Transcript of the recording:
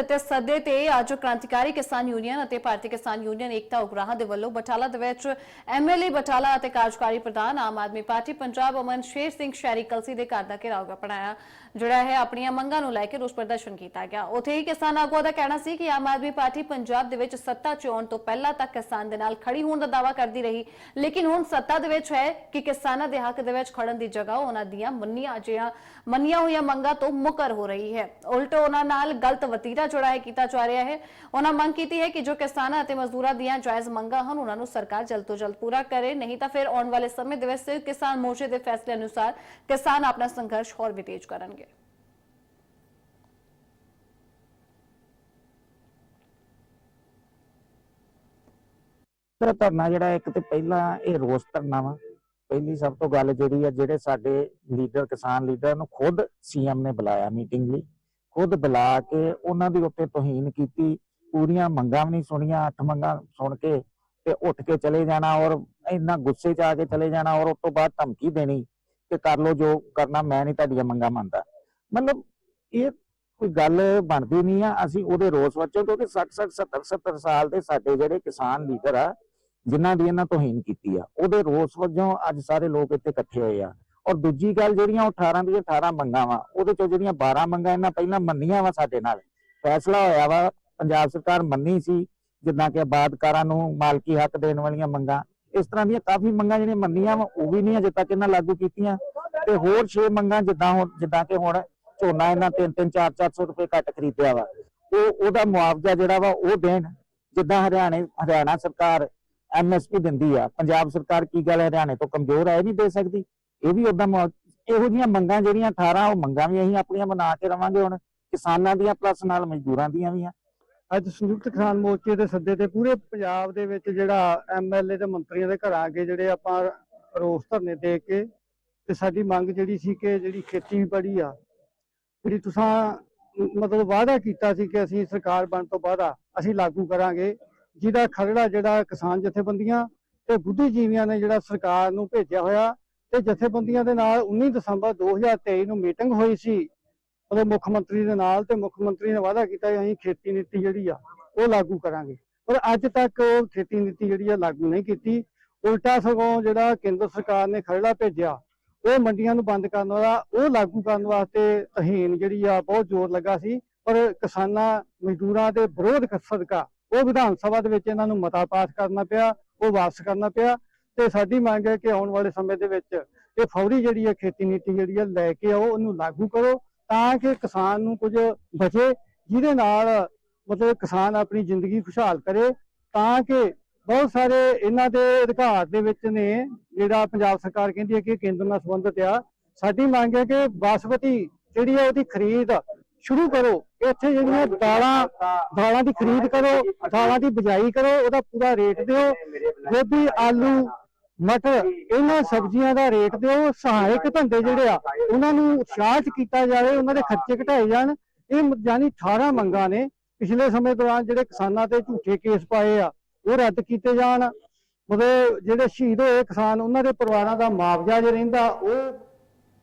ਦਿੱਤੇ ਸੱਦੇ ਤੇ ਅੱਜ ਕ੍ਰਾਂਤੀਕਾਰੀ ਕਿਸਾਨ ਯੂਨੀਅਨ ਅਤੇ ਭਾਰਤੀ ਕਿਸਾਨ ਯੂਨੀਅਨ ਏਕਤਾ ਉਗਰਾਹਾਂ ਦੇ ਵੱਲੋਂ ਬਟਾਲਾ ਦੇ ਵਿੱਚ ਐਮਐਲਏ ਬਟਾਲਾ ਅਤੇ ਕਾਰਜਕਾਰੀ ਪ੍ਰਧਾਨ ਆਮ ਆਦਮੀ ਪਾਰਟੀ ਪੰਜਾਬ ਅਮਨ ਸ਼ੇਰ ਸਿੰਘ ਸ਼ਹਿਰੀ ਕਲਸੀ ਦੇ ਘਰ ਦਾ ਘਿਰਾਓ ਅਪਣਾਇਆ ਜਿਹੜਾ ਹੈ ਆਪਣੀਆਂ ਮੰਗਾਂ ਨੂੰ ਲੈ ਕੇ ਰੋਸ ਪ੍ਰਦਰਸ਼ਨ ਕੀਤਾ ਗਿਆ। ਉੱਥੇ ਹੀ ਕਿਸਾਨ ਆਗੂਆਂ ਦਾ ਕਹਿਣਾ ਸੀ ਕਿ ਆਮ ਆਦਮੀ ਪਾਰਟੀ ਪੰਜਾਬ ਦੇ ਵਿੱਚ ਸੱਤਾ 'ਚ ਆਉਣ ਤੋਂ ਪਹਿਲਾਂ ਤੱਕ ਕਿਸਾਨ ਦੇ ਨਾਲ ਖੜੀ ਹੋਣ ਦਾ ਦਾਅਵਾ ਕਰਦੀ ਰਹੀ, ਲੇਕਿਨ ਹੁਣ ਸੱਤਾ ਦੇ ਵਿੱਚ ਹੈ ਕਿ ਕਿਸਾਨਾਂ ਦੇ ਹੱਕ ਦੇ ਵਿੱਚ ਖੜਨ ਦੀ ਜਗ੍ਹਾ ਉਹਨਾਂ ਦੀਆਂ ਮੰਨੀਆਂ ਜਿਹੀਆਂ ਮੰਨੀਆਂ ਹੋਈਆਂ ਮੰਗਾਂ ਤੋਂ ਮੁਕਰ ਹੋ ਰਹੀ ਹੈ। ਉਲਟ ਉਹਨਾਂ ਨਾਲ ਗਲਤ ਵਤੀਰਾ ਜਿਹੜਾ ਕੀਤਾ ਜਾ ਰਿਹਾ ਹੈ। ਉਹਨਾਂ ਮੰਗ ਕੀਤੀ ਹੈ ਕਿ ਜੋ ਕਿਸਾਨਾਂ ਅਤੇ ਮਜ਼ਦੂਰਾਂ ਦੀਆਂ ਜਾਇਜ਼ ਮੰਗਾਂ ਹਨ, ਉਹਨਾਂ ਨੂੰ ਸਰਕਾਰ ਜਲਦ ਤੋਂ ਜਲਦ ਪੂਰਾ ਕਰੇ। ਨਹੀਂ ਤਾਂ ਫਿਰ ਆਉਣ ਵਾਲੇ ਸਮੇਂ ਦੇ ਵਿੱਚ ਕਿਸਾਨ ਮੋਰਚੇ ਦੇ ਫੈਸਲੇ ਅਨੁਸਾਰ ਕਿਸਾਨ ਆਪਣਾ ਸੰਘਰਸ਼ ਹੋਰ ਵੀ ਤੇਜ਼ ਕਰਨਗੇ। ਤੇ ਧਰਨਾ ਜਿਹੜਾ ਇੱਕ ਤੇ ਪਹਿਲਾਂ ਇਹ ਰੋਸ ਧਰਨਾ ਵਾ। ਪਹਿਲੀ ਸਭ ਤੋਂ ਗੱਲ ਜਿਹੜੀ ਆ, ਜਿਹੜੇ ਸਾਡੇ ਲੀਡਰ, ਕਿਸਾਨ ਲੀਡਰ ਨੂੰ ਖੁਦ ਸੀਐਮ ਨੇ ਬੁਲਾਇਆ ਮੀਟਿੰਗ ਲਈ। ਖੁਦ ਬੁਲਾ ਕੇ ਉਹਨਾਂ ਦੀ ਉੱਤੇ ਤੋਹੀਨ ਕੀਤੀ, ਪੂਰੀਆਂ ਮੰਗਾਂ ਵੀ ਨਹੀਂ ਸੁਣੀਆਂ, ਅੱਠ ਮੰਗਾਂ ਸੁਣ ਕੇ ਤੇ ਉੱਠ ਕੇ ਚਲੇ ਜਾਣਾ ਔਰ ਇੰਨਾ ਗੁੱਸੇ 'ਚ ਆ ਕੇ ਚਲੇ ਜਾਣਾ ਔਰ ਉਸ ਤੋਂ ਬਾਅਦ ਧਮਕੀ ਦੇਣੀ ਕਿ ਕਰ ਲੋ ਜੋ ਕਰਨਾ, ਮੈਂ ਨਹੀਂ ਤੁਹਾਡੀਆਂ ਮੰਗਾਂ ਮੰਨਦਾ। ਮਤਲਬ ਇਹ ਕੋਈ ਗੱਲ ਬਣਦੀ ਨਹੀਂ ਆ, ਅਸੀਂ ਉਹਦੇ ਰੋਸ ਵਜੋਂ ਕਿਉਂਕਿ 60 60 70 70 ਸਾਲ ਦੇ ਸਾਡੇ ਜਿਹੜੇ ਕਿਸਾਨ ਲੀਡਰ ਆ, ਜਿਨ੍ਹਾਂ ਦੀ ਇਹਨਾਂ ਤੋਹੀਨ ਕੀਤੀ ਆ, ਉਹਦੇ ਰੋਸ ਵਜੋਂ ਅੱਜ ਸਾਰੇ ਲੋਕ ਇੱਥੇ ਇਕੱਠੇ ਹੋਏ ਆ। ਔਰ ਦੂਜੀ ਗੱਲ ਜਿਹੜੀਆਂ ਉਹ 18 ਦੀਆਂ 18 ਮੰਗਾਂ ਵਾ, ਉਹਦੇ ਚੋਂ ਜਿਹੜੀਆਂ 12 ਮੰਗਾਂ ਇਹਨਾਂ ਪਹਿਲਾਂ ਮੰਨੀਆਂ ਵਾ ਸਾਡੇ ਨਾਲ। ਫੈਸਲਾ ਹੋਇਆ ਵਾ, ਪੰਜਾਬ ਸਰਕਾਰ ਮੰਨੀ ਸੀ, ਜਿੱਦਾਂ ਕਿ ਆਬਾਦਕਾਰਾਂ ਨੂੰ ਮਾਲਕੀ ਹੱਕ ਦੇਣ ਵਾਲੀਆਂ ਮੰਗਾਂ। ਇਸ ਤਰ੍ਹਾਂ ਦੀਆਂ ਕਾਫੀ ਮੰਗਾਂ ਜਿਹੜੀਆਂ ਮੰਨੀਆਂ ਵਾ, ਉਹ ਵੀ ਨਹੀਂ ਅਜੇ ਤੱਕ ਇਹਨਾਂ ਲਾਗੂ ਕੀਤੀਆਂ। ਤੇ ਹੋਰ 6 ਮੰਗਾਂ ਜਿੱਦਾਂ ਹੁਣ, ਜਿੱਦਾਂ ਕਿ ਹੁਣ ਝੋਨਾ ਇਹਨਾਂ 3 3 4 400 ਰੁਪਏ ਘੱਟ ਖਰੀਦਿਆ ਵਾ। ਉਹ ਉਹਦਾ ਮੁਆਵਜ਼ਾ ਜਿਹੜਾ ਵਾ, ਉਹ ਦੇਣ, ਜਿੱਦਾਂ ਹਰਿਆਣੇ, ਹਰਿਆਣਾ ਸਰਕਾਰ ਐਮਐਸਪੀ ਦਿੰਦੀ ਆ। ਪੰਜਾਬ ਸਰਕਾਰ ਕੀ ਗੱਲ ਹਰਿਆਣੇ ਤੋਂ ਕਮਜ਼ੋਰ ਹੈ ਨਹੀਂ ਦੇ ਸਕਦੀ। ਇਹ ਵੀ ਉਦਾਂ ਇਹੋ ਜੀਆਂ ਮੰਗਾਂ ਜਿਹੜੀਆਂ 18 ਉਹ ਮੰਗਾਂ ਵੀ ਅਸੀਂ ਆਪਣੀਆਂ ਬਣਾ ਕੇ ਰਵਾਂਗੇ ਹੁਣ, ਕਿਸਾਨਾਂ ਦੀਆਂ ਪਲੱਸ ਨਾਲ ਮਜ਼ਦੂਰਾਂ ਦੀਆਂ ਵੀ ਆ। ਅੱਜ ਸੰਯੁਕਤ ਕਿਸਾਨ ਮੋਰਚੇ ਦੇ ਸੱਦੇ ਤੇ ਪੂਰੇ ਪੰਜਾਬ ਦੇ ਵਿੱਚ ਜਿਹੜਾ ਐਮਐਲਏ ਤੇ ਮੰਤਰੀਆਂ ਦੇ ਘਰਾਂ ਅੱਗੇ ਜਿਹੜੇ ਆਪਾਂ ਰੋਸ ਧਰਨੇ ਦੇ ਕੇ ਤੇ ਸਾਡੀ ਮੰਗ ਜਿਹੜੀ ਸੀ ਕਿ ਜਿਹੜੀ ਖੇਤੀਬਾੜੀ ਆ, ਜਿਹੜੀ ਤੁਸੀਂ ਮਤਲਬ ਵਾਅਦਾ ਕੀਤਾ ਸੀ ਕਿ ਅਸੀਂ ਸਰਕਾਰ ਬਣ ਤੋਂ ਬਾਅਦ ਅਸੀਂ ਲਾਗੂ ਕਰਾਂਗੇ, ਜਿਹਦਾ ਖਰੜਾ ਜਿਹੜਾ ਕਿਸਾਨ ਜਥੇਬੰਦੀਆਂ ਤੇ ਬੁੱਧੀਜੀਵੀਆਂ ਨੇ ਜਿਹੜਾ ਸਰਕਾਰ ਨੂੰ ਭੇਜਿਆ ਹੋਇਆ ਤੇ ਜਥੇਬੰਦੀਆਂ ਦੇ ਨਾਲ 19 ਦਸੰਬਰ 2023 ਨੂੰ ਮੀਟਿੰਗ ਹੋਈ ਸੀ। ਮਤਲਬ ਮੁੱਖ ਮੰਤਰੀ ਦੇ ਨਾਲ ਤੇ ਮੁੱਖ ਮੰਤਰੀ ਨੇ ਵਾਅਦਾ ਕੀਤਾ ਕਿ ਅਸੀਂ ਖੇਤੀ ਨੀਤੀ ਜਿਹੜੀ ਆ, ਉਹ ਲਾਗੂ ਕਰਾਂਗੇ। ਪਰ ਅੱਜ ਤੱਕ ਉਹ ਖੇਤੀ ਨੀਤੀ ਜਿਹੜੀ ਆ, ਲਾਗੂ ਨਹੀਂ ਕੀਤੀ। ਉਲਟਾ ਸਗੋਂ ਜਿਹੜਾ ਕੇਂਦਰ ਸਰਕਾਰ ਨੇ ਖਰੜਾ ਭੇਜਿਆ, ਉਹ ਮੰਡੀਆਂ ਨੂੰ ਬੰਦ ਕਰਨ ਵਾਲਾ, ਉਹ ਲਾਗੂ ਕਰਨ ਵਾਸਤੇ ਤਹੀਨ ਜਿਹੜੀ ਆ, ਬਹੁਤ ਜ਼ੋਰ ਲੱਗਾ ਸੀ। ਪਰ ਕਿਸਾਨਾਂ, ਮਜ਼ਦੂਰਾਂ ਦੇ ਵਿਰੋਧ ਸਦਕਾ ਉਹ ਵਿਧਾਨ ਸਭਾ ਦੇ ਵਿੱਚ ਇਹਨਾਂ ਨੂੰ ਮਤਾ ਪਾਸ ਕਰਨਾ ਪਿਆ, ਉਹ ਵਾਪਸ ਕਰਨਾ ਪਿਆ। ਤੇ ਸਾਡੀ ਮੰਗ ਹੈ ਕਿ ਆਉਣ ਵਾਲੇ ਸਮੇਂ ਦੇ ਵਿੱਚ ਇਹ ਫੌਰੀ ਜਿਹੜੀ ਹੈ ਖੇਤੀ ਨੀਤੀ ਜਿਹੜੀ ਹੈ ਲੈ ਕੇ ਆਓ, ਉਹਨੂੰ ਲਾਗੂ ਕਰੋ ਤਾਂ ਕਿ ਕਿਸਾਨ ਨੂੰ ਕੁਝ ਬਚੇ, ਜਿਹਦੇ ਨਾਲ ਮਤਲਬ ਕਿਸਾਨ ਆਪਣੀ ਜ਼ਿੰਦਗੀ ਖੁਸ਼ਹਾਲ ਕਰੇ ਤਾਂ ਕਿ ਬਹੁਤ ਸਾਰੇ ਇਹਨਾਂ ਦੇ ਅਧਿਕਾਰ ਦੇ ਵਿੱਚ ਨੇ ਜਿਹੜਾ ਪੰਜਾਬ ਸਰਕਾਰ ਕਹਿੰਦੀ ਹੈ ਕਿ ਕੇਂਦਰ ਨਾਲ ਸੰਬੰਧਿਤ ਆ। ਸਾਡੀ ਮੰਗ ਹੈ ਕਿ ਬਾਸਮਤੀ ਜਿਹੜੀ ਹੈ ਉਹਦੀ ਖਰੀਦ ਸ਼ੁਰੂ ਕਰੋ। ਇੱਥੇ ਜਿਹੜੀਆਂ ਦਾਲਾਂ ਦਾਲਾਂ ਦੀ ਖਰੀਦ ਕਰੋ, ਦਾਲਾਂ ਦੀ ਬਿਜਾਈ ਕਰੋ, ਉਹਦਾ ਪੂਰਾ ਰੇਟ ਦਿਓ। ਗੋਭੀ, ਆਲੂ, ਮਟਰ, ਇਹਨਾਂ ਸਬਜ਼ੀਆਂ ਦਾ ਰੇਟ ਦਿਓ। ਸਹਾਇਕ ਧੰਦੇ ਜਿਹੜੇ ਆ, ਉਹਨਾਂ ਨੂੰ ਉਤਸ਼ਾਹਿਤ ਕੀਤਾ ਜਾਵੇ, ਉਹਨਾਂ ਦੇ ਖਰਚੇ ਘਟਾਏ ਜਾਣ। ਇਹ ਮ- ਯਾਨੀ 18 ਮੰਗਾਂ ਨੇ। ਪਿਛਲੇ ਸਮੇਂ ਦੌਰਾਨ ਜਿਹੜੇ ਕਿਸਾਨਾਂ ਤੇ ਝੂਠੇ ਕੇਸ ਪਾਏ ਆ, ਉਹ ਰੱਦ ਕੀਤੇ ਜਾਣ। ਮਤਲਬ ਜਿਹੜੇ ਸ਼ਹੀਦ ਹੋਏ ਕਿਸਾਨ, ਉਹਨਾਂ ਦੇ ਪਰਿਵਾਰਾਂ ਦਾ ਮੁਆਵਜ਼ਾ ਜੇ ਰਹਿੰਦਾ, ਉਹ